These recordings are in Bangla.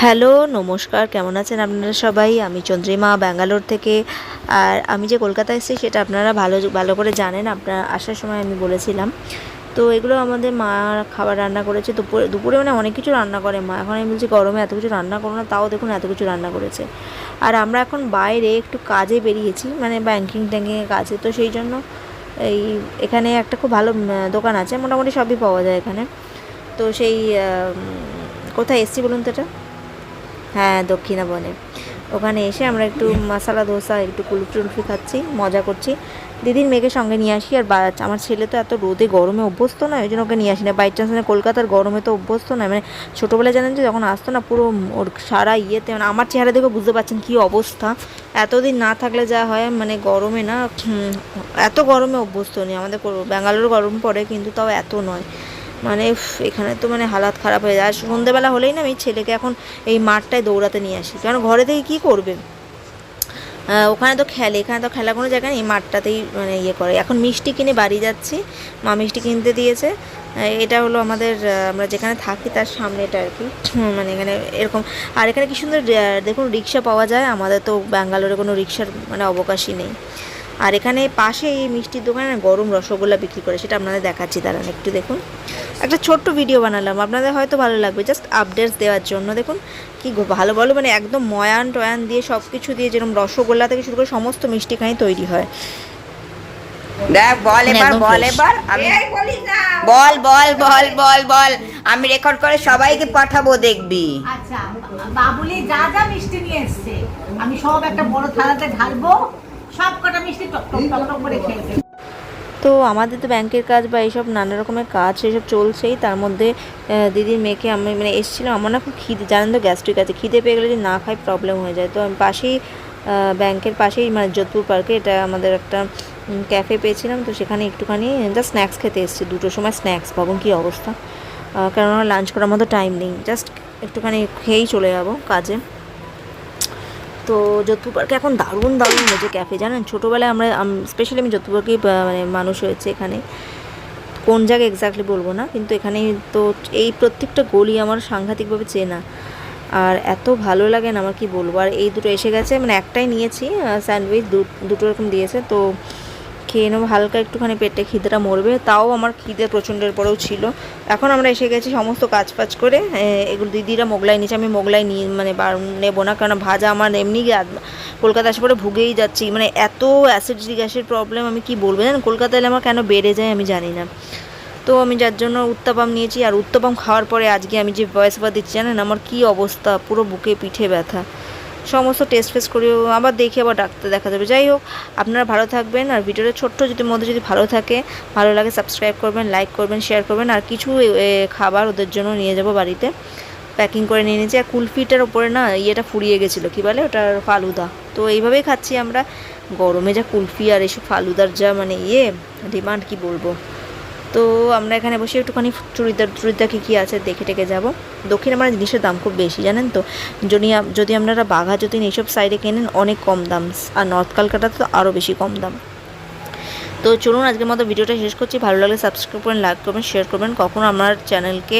হ্যালো, নমস্কার। কেমন আছেন আপনারা সবাই? আমি চন্দ্রিমা, ব্যাঙ্গালোর থেকে। আর আমি যে কলকাতায় এসেছি, সেটা আপনারা ভালো ভালো করে জানেন। আপনার আসার সময় আমি বলেছিলাম। তো এগুলো আমাদের মা খাবার রান্না করেছে। দুপুরে দুপুরে মানে অনেক কিছু রান্না করে মা। এখন আমি বলছি, গরমে এত কিছু রান্না করো না, তাও দেখুন এত কিছু রান্না করেছে। আর আমরা এখন বাইরে একটু কাজে বেরিয়েছি মানে ব্যাঙ্কিং ট্যাঙ্কিংয়ের কাজে। তো সেই জন্য এই, এখানে একটা খুব ভালো দোকান আছে। মোটামুটি সবই পাওয়া যায় এখানে। তো সেই কোথায় এসছি বলুন তো এটা? হ্যাঁ দক্ষিণা বনে। ওখানে এসে আমরা একটু মশালা, ধোসা, একটু কুলফি টুলফি খাচ্ছি, মজা করছি। দিদির মেয়েকে সঙ্গে নিয়ে আসি, আর আমার ছেলে তো এত রোদে গরমে অভ্যস্ত নয়, ওই জন্য ওকে নিয়ে আসি না। বাই চান্স মানে কলকাতার গরমে তো অভ্যস্ত নয় মানে ছোটোবেলায় জানেন যে যখন আসতো না পুরো ওর সারা ইয়েতে মানে আমার চেহারা দেখে বুঝতে পারছেন কী অবস্থা। এতদিন না থাকলে যা হয় মানে গরমে না এত গরমে অভ্যস্ত নেই। আমাদের ব্যাঙ্গালোর গরম পড়ে, কিন্তু তাও এত নয়। মানে এখানে তো মানে হালাত খারাপ হয়ে যায়। আর সন্ধেবেলা হলেই না আমি ছেলেকে এখন এই মাঠটায় দৌড়াতে নিয়ে আসি। কারণ ঘরে থেকে কী করবে? ওখানে তো খেলে, এখানে তো খেলা কোনো জায়গা নেই মাঠটাতেই মানে ইয়ে করে। এখন মিষ্টি কিনে বাড়ি যাচ্ছি, মা মিষ্টি কিনতে দিয়েছে। এটা হলো আমাদের আমরা যেখানে থাকি তার সামনেটা আর কি। মানে এখানে এরকম। আর এখানে কি সুন্দর দেখুন, রিক্সা পাওয়া যায়। আমাদের তো ব্যাঙ্গালোরে কোনো রিক্সার মানে অবকাশই নেই। আর এখানে পাশে এই মিষ্টির দোকানে গরম রসগোল্লা বিক্রি করে সেটা আপনাদের দেখাচ্ছি দাঁড়ান একটু দেখুন। একটা ছোট্ট ভিডিও বানালাম আপনাদের হয়তো ভালো লাগবে জাস্ট আপডেটস দেওয়ার জন্য। দেখুন কি ভালো ভালো মানে একদম ময়ান টয়ান দিয়ে সব কিছু দিয়ে যেরকম রসগোল্লা থেকে শুরু করে সমস্ত মিষ্টিখানি তৈরি হয়। দেখ বল এবার বল এবার আমি বল বল বল বল বল আমি রেকর্ড করে সবাইকে পাঠাবো দেখবি। আচ্ছা বাবুলি যা যা মিষ্টি নিয়ে এসছে আমি সব একটা বড় থালাতে ঢালবো তো আমাদের তো ব্যাংকের কাজ বা এইসব নানা রকমের কাজ সেসব চলছেই। তার মধ্যে দিদির মেয়েকে আমি মানে এসেছিলাম, আমার না খুব খিদে, জানেন তো গ্যাস্ট্রিক আছে, খিদে পেয়ে গেলে যদি না খাই প্রবলেম হয়ে যায়। তো আমি পাশেই ব্যাংকের পাশেই মানে যোধপুর পার্কে এটা আমাদের একটা ক্যাফে পেয়েছিলাম। তো সেখানে একটুখানি জাস্ট স্ন্যাক্স খেতে এসেছি, দুটোর সময় স্ন্যাক্স ভাবুন কী অবস্থা। কেননা লাঞ্চ করার মতো টাইম নেই। জাস্ট একটুখানি খেয়েই চলে যাব কাজে। তো যোধপুর পার্কে এখন দারুণ দারুণ হয়েছে ক্যাফে, জানেন? ছোটোবেলায় আমরা স্পেশালি আমি যোধপুর পার্কেই মানে মানুষ হয়েছে এখানে, কোন জায়গায় এক্স্যাক্টলি বলব না, কিন্তু এখানে তো এই প্রত্যেকটা গলি আমার সাংঘাতিকভাবে চেনা। আর এত ভালো লাগে না, আমার কি বলব? আর এই দুটো এসে গেছে মানে একটাই নিয়েছি স্যান্ডউইচ দুটো এরকম দিয়েছে, তো খেয়ে নেব, হালকা একটুখানি পেটে খিদেটা মরবে, তাও আমার খিদে প্রচণ্ডের পরেও ছিল। এখন আমরা এসে গেছি সমস্ত কাজ ফাজ করে এগুলো দিদিরা মোগলাই নিয়েছে, আমি মোগলাই নিয়ে মানে নেব না কারণ ভাজা আমার এমনি কলকাতা আসে পরে ভুগেই যাচ্ছি। মানে এত অ্যাসিড গ্যাসের প্রবলেম আমি কি বলব জানেন? কলকাতা এলে আমার কেন বেড়ে যায় আমি জানি না। তো আমি যার জন্য উত্তাপাম নিয়েছি, আর উত্তাপাম খাওয়ার পরে আজকে আমি যে বয়স বা দিচ্ছি জানেন, আমার কি অবস্থা? পুরো বুকে পিঠে ব্যথা। সমস্ত টেস্ট ফেস্ট করেও, আবার দেখে আবার ডাক্তার দেখা যাবে। যাই হোক, আপনারা ভালো থাকবেন আর ভিডিওটা ছোট্ট যদি মধ্যে যদি ভালো থাকে, ভালো লাগে সাবস্ক্রাইব করবেন লাইক করবেন শেয়ার করবেন আর কিছু খাবার ওদের জন্য নিয়ে যাব বাড়িতে। প্যাকিং করে নিয়ে নিয়েছি। আর কুলফিটার ওপরে না ইয়েটা ফুরিয়ে গেছিল, কী বলে? ওটার ফালুদা। তো এইভাবেই খাচ্ছি আমরা। গরমে যা কুলফি আর এসব ফালুদার যা মানে ইয়ে ডিমান্ড কি বলব? তো আমরা এখানে বসে একটুখানি চুড়িদার চুড়িদার কী কী আছে দেখে টেকে যাব। দক্ষিণে আমার জিনিসের দাম খুব বেশি, জানেন তো? যদি যদি আপনারা বাঘা যতীন এইসব সাইডে কেনেন, অনেক কম দাম। আর নর্থ কলকাতাতে তো আরও বেশি কম দাম। তো চলুন আজকের মতো ভিডিওটা শেষ করছি। ভালো লাগলে সাবস্ক্রাইব করবেন লাইক করবেন শেয়ার করবেন। কখনও আমার চ্যানেলকে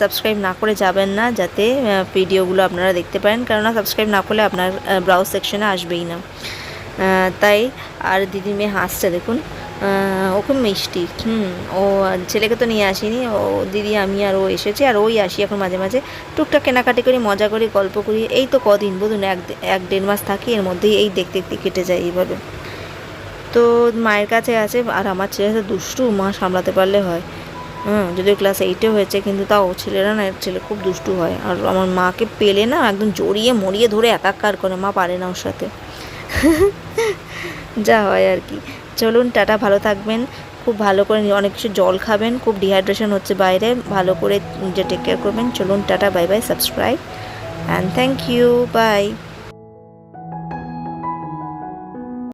সাবস্ক্রাইব না করে যাবেন না, যাতে ভিডিওগুলো আপনারা দেখতে পারেন। কেননা সাবস্ক্রাইব না করলে আপনার ব্রাউজ সেকশনে আসবেই না। তাই, আর দিদি মেয়ে হাসছে, দেখুন। ও খুব মিষ্টি। হুম, ও ছেলেকে তো নিয়ে আসিনি। ও দিদি, আমি আর ও এসেছি, আর ওই আসি এখন মাঝে মাঝে। টুকটাক কেনাকাটি করি, মজা করি, গল্প করি। এই তো কদিন বলুন এক এক দেড় মাস থাকি, এর মধ্যেই এই দেখতে দেখতে কেটে যায় এইভাবে। তো মায়ের কাছে আছে, আর আমার ছেলে তো দুষ্টু, মা সামলাতে পারলে হয়। হুম, যদিও ক্লাস এইটে হয়েছে, কিন্তু তাও ছেলেরা না ছেলে খুব দুষ্টু হয়। আর আমার মাকে পেলে না, একদম জড়িয়ে মরিয়ে ধরে একাকার করে, মা পারে না ওর সাথে। যা হয় আর কি। চলুন, টাটা, ভালো থাকবেন। খুব ভালো করে অনেক কিছু জল খাবেন, খুব ডিহাইড্রেশন হচ্ছে বাইরে। ভালো করে যে টেক কেয়ার করবেন। চলুন, tata bye bye subscribe and thank you bye